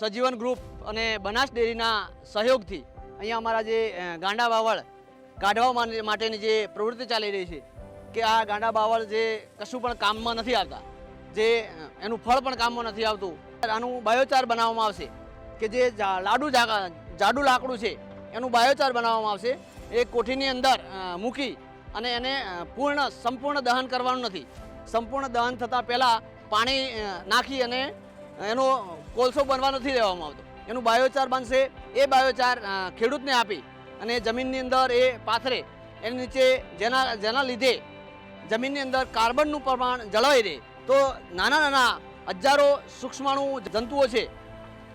સજીવન group અને બનાસ ડેરીના સહયોગથી અહીંયા અમારા જે ગાંડા બાવળ કાઢવા માટેની જે પ્રવૃત્તિ ચાલી રહી છે કે આ ગાંડા બાવળ જે કશું પણ કામમાં નથી આવતા, જે એનું ફળ પણ કામમાં નથી આવતું. આનું બાયોચાર બનાવવામાં આવશે કે જે લાડુ જાડું લાકડું છે એનું બાયોચાર બનાવવામાં આવશે. એ કોઠીની અંદર મૂકી અને એને પૂર્ણ, સંપૂર્ણ દહન કરવાનું નથી. સંપૂર્ણ દહન થતાં પહેલાં પાણી નાખી અને એનો કોલસો બનવા નથી દેવામાં આવતો. એનું બાયોચાર બનશે. એ બાયોચાર ખેડૂતને આપી અને જમીનની અંદર એ પાથરે એની નીચે જેના જેના લીધે જમીનની અંદર કાર્બનનું પ્રમાણ જળવાઈ રહે. તો નાના નાના હજારો સૂક્ષ્માણુ જંતુઓ છે,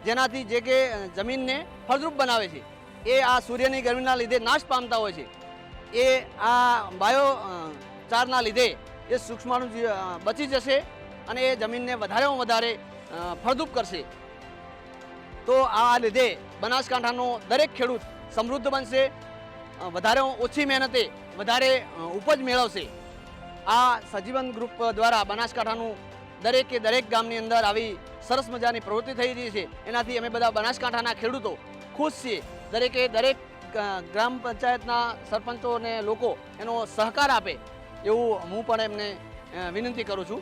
જેનાથી જે કે જમીનને ફળદ્રુપ બનાવે છે. એ આ સૂર્યની ગરમીના લીધે નાશ પામતા હોય છે. એ આ બાયો ચારના લીધે એ સૂક્ષ્માણુ બચી જશે અને એ જમીનને વધારેમાં વધારે ફળદ્રુપ કરશે. તો આ લીધે બનાસકાંઠાનો દરેક ખેડૂત સમૃદ્ધ બનશે વધારે ઓછી મહેનતે વધારે ઉપજ મેળવશે. આ સજીવન ગ્રુપ દ્વારા બનાસકાંઠાનું દરેકે દરેક ગામની અંદર આવી સરસ મજાની પ્રવૃત્તિ થઈ રહી છે. એનાથી અમે બધા બનાસકાંઠાના ખેડૂતો ખુશ છીએ. દરેકે દરેક ગ્રામ પંચાયતના સરપંચો અને લોકો એનો સહકાર આપે એવું હું પણ એમને વિનંતી કરું છું.